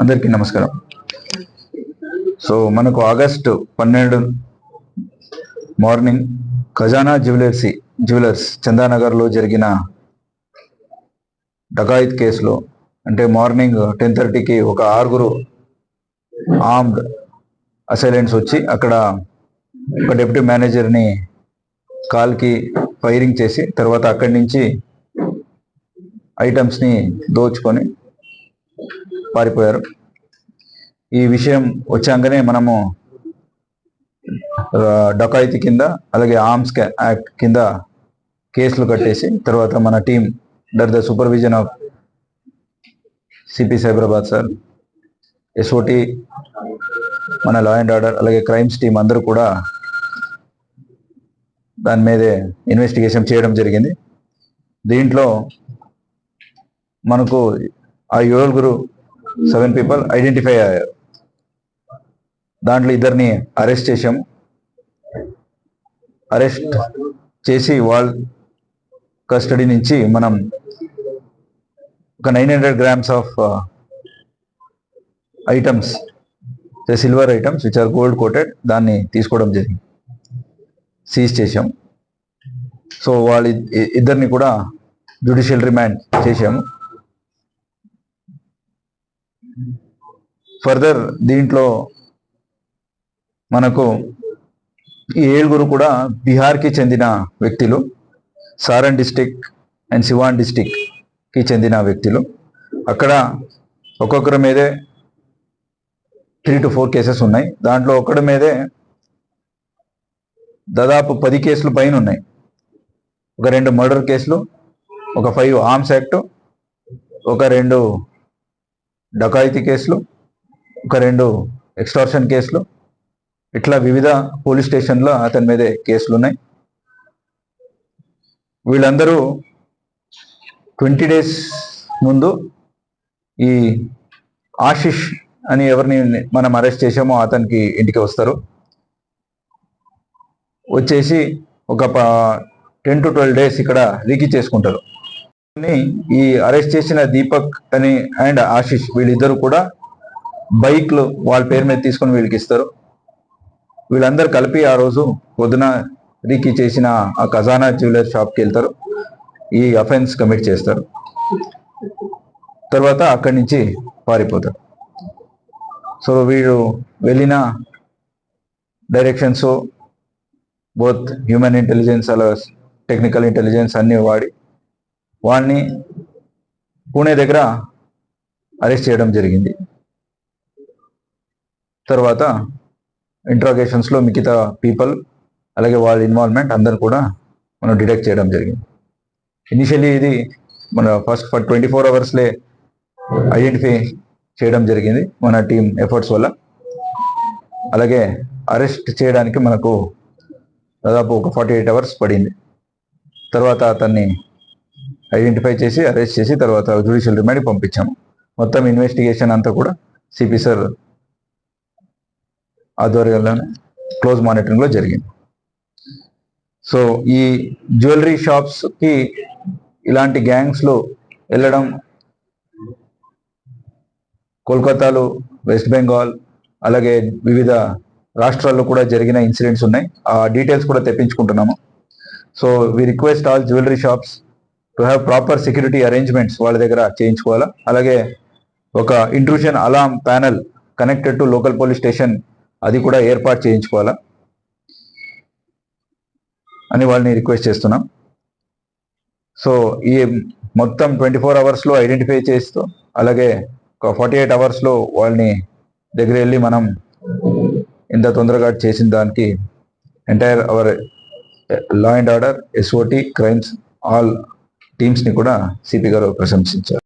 అందరికీ నమస్కారం. సో మనకు ఆగస్టు పన్నెండు మార్నింగ్ ఖజానా జ్యువెలర్సీ జ్యువెలర్స్ చందానగర్లో జరిగిన డకాయిత్ కేసులో అంటే మార్నింగ్ టెన్ థర్టీకి ఒక ఆరుగురు ఆర్మ్డ్ అసైలెంట్స్ వచ్చి అక్కడ ఒక డెప్యూటీ మేనేజర్ని కాల్కి ఫైరింగ్ చేసి తర్వాత అక్కడి నుంచి ఐటమ్స్ని దోచుకొని పారిపోయారు. ఈ విషయం వచ్చాకనే మనము డకాయితీ కింద అలాగే ఆర్మ్స్ యాక్ట్ కింద కేసులు కట్టేసి తర్వాత మన team under the supervision of CP Cyberabad sir SOT మన లా అండ్ ఆర్డర్ అలాగే క్రైమ్స్ టీం అందరూ కూడా దాని మీదే ఇన్వెస్టిగేషన్ చేయడం జరిగింది. దీంట్లో మనకు ఆ ఏడుగురు సెవెన్ పీపుల్ ఐడెంటిఫై అయ్యారు. దాంట్లో ఇద్దరిని అరెస్ట్ చేశాము. అరెస్ట్ చేసి వాళ్ళ కస్టడీ నుంచి మనం ఒక nine hundred grams of items silver items which are gold coated దాన్ని తీసుకోవడం జరిగింది. సీజ్ చేసాం సో వాళ్ళ ఇ- ఇద్దరిని కూడా జ్యుడిషియల్ రిమాండ్ చేశాము. ఫర్దర్ దీంట్లో మనకు ఈ ఏడుగురు కూడా బీహార్కి చెందిన వ్యక్తులు సారన్ డిస్టిక్ అండ్ సివాన్ డిస్టిక్కి చెందిన వ్యక్తులు. అక్కడ ఒక్కొక్కరి మీదే త్రీ టు ఫోర్ కేసెస్ ఉన్నాయి. దాంట్లో ఒక్కడి మీదే దాదాపు పది కేసులు పైన ఉన్నాయి. ఒక రెండు మర్డర్ కేసులు ఒక ఫైవ్ ఆర్మ్స్ యాక్ట్ ఒక రెండు డకాయితీ కేసులు ఒక రెండు ఎక్స్టార్షన్ కేసులు. ఇట్లా వివిధ పోలీస్ స్టేషన్లో అతని మీదే కేసులు ఉన్నాయి. వీళ్ళందరూ ట్వంటీ డేస్ ముందు ఈ ఆశిష్ అని ఎవరిని మనం అరెస్ట్ చేసామో అతనికి ఇంటికి వస్తారు. వచ్చేసి ఒక టెన్ టు ట్వెల్వ్ డేస్ ఇక్కడ రీకి చేసుకుంటారు. కానీ ఈ అరెస్ట్ చేసిన దీపక్ అని అండ్ ఆశీష్ వీళ్ళిద్దరు కూడా బైక్లు వాళ్ళ పేరు మీద తీసుకొని వీళ్ళకి ఇస్తారు. వీళ్ళందరూ కలిపి ఆ రోజు పొద్దున రీకి చేసిన ఆ ఖజానా జ్యువెలర్ షాప్కి వెళ్తారు. ఈ అఫెన్స్ కమిట్ చేస్తారు. తర్వాత అక్కడి నుంచి పారిపోతారు. సో వీడు వెళ్ళిన డైరెక్షన్స్ బోత్ హ్యూమన్ ఇంటెలిజెన్స్ అలా టెక్నికల్ ఇంటెలిజెన్స్ అన్నీ వాడి వాడిని పూణే దగ్గర అరెస్ట్ చేయడం జరిగింది. తర్వాత ఇంట్రాగేషన్స్లో మిగతా పీపుల్ అలాగే వాళ్ళ ఇన్వాల్వ్మెంట్ అందరు కూడా మనం డిటెక్ట్ చేయడం జరిగింది. ఇనిషియల్లీ ఇది మన ఫస్ట్ ఫర్ ట్వంటీ ఫోర్ అవర్స్లే ఐడెంటిఫై చేయడం జరిగింది మన టీం ఎఫర్ట్స్ వల్ల. అలాగే అరెస్ట్ చేయడానికి మనకు దాదాపు ఒక ఫార్టీ ఎయిట్ అవర్స్ పడింది. తర్వాత అతన్ని ఐడెంటిఫై చేసి అరెస్ట్ చేసి తర్వాత జ్యుడిషియల్ రిమాండ్కి పంపించాము. మొత్తం ఇన్వెస్టిగేషన్ అంతా కూడా సిపి సార్ ఆధ్వర్యంలోనే క్లోజ్ మానిటరింగ్లో జరిగింది. సో ఈ జ్యువెలరీ షాప్స్కి ఇలాంటి గ్యాంగ్స్లో వెళ్ళడం కోల్కతాలో వెస్ట్ బెంగాల్ అలాగే వివిధ రాష్ట్రాల్లో కూడా జరిగిన ఇన్సిడెంట్స్ ఉన్నాయి. ఆ డీటెయిల్స్ కూడా తెప్పించుకుంటున్నాము. So we request all jewellery shops to have proper security arrangements వాళ్ళ దగ్గర చేయించుకోవాలా? అలాగే ఒక intrusion alarm panel connected to local police station అది కూడా ఏర్పాటు చేయించుకోవాలా? అని వాళ్ళని రిక్వెస్ట్ చేస్తున్నాం. సో ఈ మొత్తం ట్వంటీ ఫోర్ అవర్స్లో ఐడెంటిఫై చేస్తూ అలాగే ఒక ఫార్టీ ఎయిట్ అవర్స్లో వాళ్ళని దగ్గర వెళ్ళి మనం ఇంత తొందరగా చేసిన దానికి entire our law and order SOT crimes all టీమ్స్ని కూడా సిపి గారు ప్రశంసించారు.